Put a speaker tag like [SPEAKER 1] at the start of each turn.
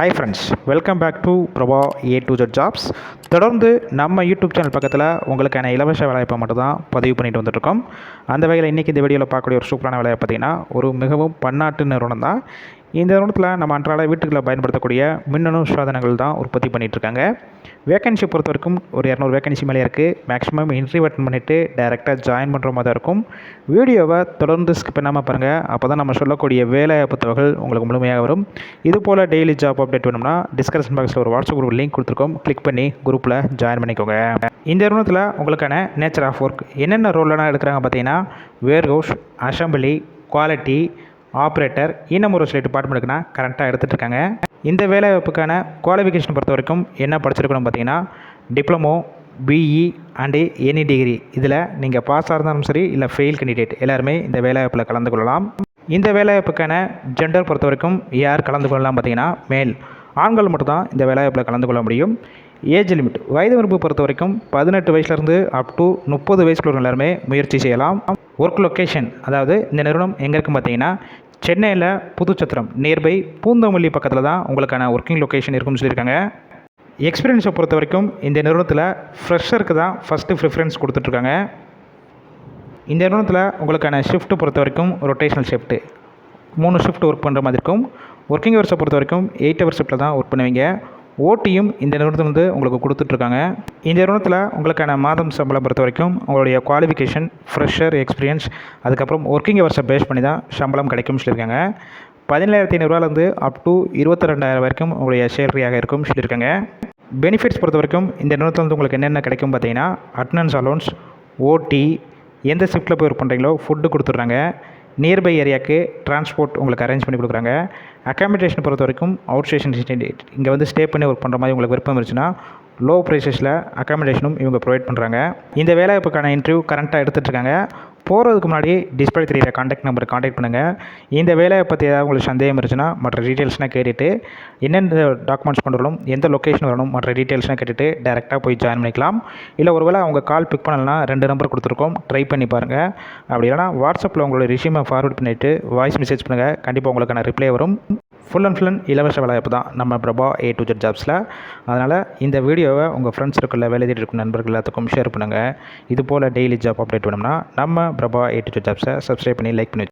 [SPEAKER 1] Hi friends welcome back to Prabha A to Z jobs தொடர்ந்து நம்ம YouTube channel பக்கத்தில் உங்களுக்கான இலவச வேலைவாய்ப்பை மட்டும் தான் பதிவு பண்ணிட்டு வந்துட்டுருக்கோம். அந்த வகையில் இன்றைக்கி இந்த வீடியோவில் பார்க்கக்கூடிய ஒரு சூப்பரான வேலையை பார்த்தீங்கன்னா ஒரு மிகவும் பன்னாட்டு நிறுவனம் தான். இந்த நிறுவனத்தில் நம்ம அன்றாட வீட்டுக்குள்ளே பயன்படுத்தக்கூடிய மின்னணு சாதனங்கள் தான் உற்பத்தி பண்ணிகிட்ருக்காங்க வேகன்சி பொறுத்த வரைக்கும் ஒரு இரநூறு வேகன்சி மேலே இருக்குது மேக்ஸிமம் இன்டர்வியூ அட்டன் பண்ணிவிட்டு டேரெக்டாக ஜாயின் பண்ணுற மாதிரி தான் இருக்கும். வீடியோவை தொடர்ந்து ஸ்கிப் பண்ணாமல் பாருங்கள் அப்போ தான் நம்ம சொல்லக்கூடிய வேலை புத்தகங்கள் உங்களுக்கு முழுமையாக வரும். இது போல் டெய்லி ஜாப் அப்டேட் வேணும்னா டிஸ்கிரிப்ஷன் பாக்ஸில் ஒரு வாட்ஸ்அப் குரூப் லிங்க் கொடுத்துருக்கோம். கிளிக் பண்ணி குரூப்பில் ஜாயின் பண்ணிக்கோங்க. இந்த நிறுவனத்தில் உங்களுக்கான நேச்சர் ஆஃப் ஒர்க் என்னென்ன ரோல்லாம் எடுக்கிறாங்க பார்த்தீங்கன்னா warehouse assembly quality operator இன்னும் ஒரு சில டிபார்ட்மெண்ட்டுக்குனா கரெக்டாக எடுத்துகிட்டு இருக்காங்க இந்த வேலைவாய்ப்புக்கான குவாலிஃபிகேஷன் பொறுத்த வரைக்கும் என்ன படிச்சிருக்கணும் பார்த்தீங்கன்னா diploma BE and any degree இதில் நீங்கள் பாஸாக இருந்தாலும் சரி இல்லை ஃபெயில் கேண்டிடேட் எல்லாருமே இந்த வேலைவாய்ப்பில் கலந்து கொள்ளலாம். இந்த வேலைவாய்ப்புக்கான ஜெண்டர் பொறுத்த வரைக்கும் யார் கலந்து கொள்ளலாம் பார்த்தீங்கன்னா மேல் ஆண்கள் மட்டும்தான் இந்த வேலைவாய்ப்பில் கலந்து கொள்ள முடியும். ஏஜ் லிமிட் வயது வரம்பு பொறுத்த வரைக்கும் பதினெட்டு வயசுலேருந்து அப் டு முப்பது வயசுக்குள்ள எல்லாருமே முயற்சி செய்யலாம். ஒர்க் லொக்கேஷன் அதாவது இந்த நிறுவனம் எங்கே இருக்குன்னு பார்த்தீங்கன்னா சென்னையில் புதுச்சத்திரம் நியர்பை பூந்தமல்லி பக்கத்தில் தான் உங்களுக்கான ஒர்க்கிங் லொக்கேஷன் இருக்கும்னு சொல்லியிருக்காங்க. எக்ஸ்பீரியன்ஸை பொறுத்த வரைக்கும் இந்த நிறுவனத்தில் ஃப்ரெஷருக்கு தான் ஃபஸ்ட்டு ப்ரிஃபரன்ஸ் கொடுத்துட்ருக்காங்க. இந்த நிறுவனத்தில் உங்களுக்கான ஷிஃப்ட்டு பொறுத்த வரைக்கும் ரொட்டேஷனல் ஷிஃப்ட்டு மூணு ஷிஃப்ட் ஒர்க் பண்ணுற மாதிரி இருக்கும். ஒர்க்கிங் ஹவர்ஸை பொறுத்த வரைக்கும் எயிட் ஹவர் ஷிஃப்ட்டில் தான் ஒர்க் பண்ணுவீங்க. ஓட்டியும் இந்த நிறுவனத்தில் வந்து உங்களுக்கு கொடுத்துட்ருக்காங்க. இந்த நிறுவனத்தில் உங்களுக்கான மாதம் சம்பளம் பொறுத்த வரைக்கும் உங்களுடைய குவாலிஃபிகேஷன் ஃப்ரெஷர் எக்ஸ்பீரியன்ஸ் அதுக்கப்புறம் ஒர்க்கிங் ஹவர்ஸை பேஸ் பண்ணி தான் சம்பளம் கிடைக்கும்னு சொல்லியிருக்காங்க. பதினேழாயிரத்தி ஐநூறுரூவாலேருந்து அப் டு இருபத்தி ரெண்டாயிரம் வரைக்கும் உங்களுடைய சேலரியாக இருக்கும் சொல்லியிருக்காங்க. பெனிஃபிட்ஸ் பொறுத்த வரைக்கும் இந்த நிறுவனத்தில் வந்து உங்களுக்கு என்னென்ன கிடைக்கும் பார்த்தீங்கன்னா அட்டனன்ஸ் அலோன்ஸ் ஓட்டி எந்த ஷிஃப்ட்டில் போய் ஒர்க் பண்ணுறீங்களோ ஃபுட்டு கொடுத்துட்றாங்க. நியர்பை ஏரியாவுக்கு டிரான்ஸ்போர்ட் உங்களுக்கு அரேஞ்ச் பண்ணி கொடுக்குறாங்க. அக்காமடேஷன் பொறுத்த வரைக்கும் அவுட் ஸ்டேஷன் இங்கே வந்து ஸ்டே பண்ணி ஒர்க் பண்ணுற மாதிரி உங்களுக்கு விருப்பம் இருந்துச்சுன்னா லோ ப்ரைஸஸில் அக்காமடேஷனும் இவங்க ப்ரொவைட் பண்ணுறாங்க இந்த வேலைவாய்ப்புக்கான இன்டர்வியூ கரண்ட்டாக எடுத்துகிட்ருக்காங்க போகிறதுக்கு முன்னாடி டிஸ்பிளே தெரியிற காண்டாக்ட் நம்பர் காண்டாக்ட் பண்ணுங்கள் இந்த வேலையை பற்றி ஏதாவது உங்களுக்கு சந்தேகம் இருந்துச்சுன்னா மற்ற டீட்டெயில்ஸ்னால் கேட்டுட்டு என்னென்ன டாக்குமெண்ட்ஸ் கொண்டு வரணும் எந்த லொக்கேஷன் வரணும் மற்ற டீட்டெயில்ஸ்லாம் கேட்டுட்டு டேரெக்டாக போய் ஜாயின் பண்ணிக்கலாம். இல்லை ஒருவேளை அவங்க கால் பிக் பண்ணலன்னா ரெண்டு நம்பர் கொடுத்துருக்கோம் ட்ரை பண்ணி பாருங்கள் அப்படி இல்லைனா வாட்ஸ்அப்பில் உங்களோட ரிஷ்யூமை ஃபார்வர்ட் பண்ணிவிட்டு வாய்ஸ் மெசேஜ் பண்ணுங்கள் கண்டிப்பாக உங்களுக்கான ரிப்ளை வரும். ஃபுல் அண்ட் ஃபுல் அண்ட் இலவச வேலைவாய்ப்பு தான் நம்ம பிரபா ஏ டு ஜெட் ஜாப்ஸில் அதனால் இந்த வீடியோவை உங்கள் ஃப்ரெண்ட்ஸ் இருக்குள்ள வேலை தேடி இருக்கும் நண்பர்கள் எல்லாத்துக்கும் ஷேர் பண்ணுங்கள் இது போல் டெய்லி ஜாப் அப்டேட் வேணும்னா நம்ம பிரபா ஏ டு ஜெட் ஜாப்ஸை சப்ஸ்கிரைப் பண்ணி லைக் பண்ணி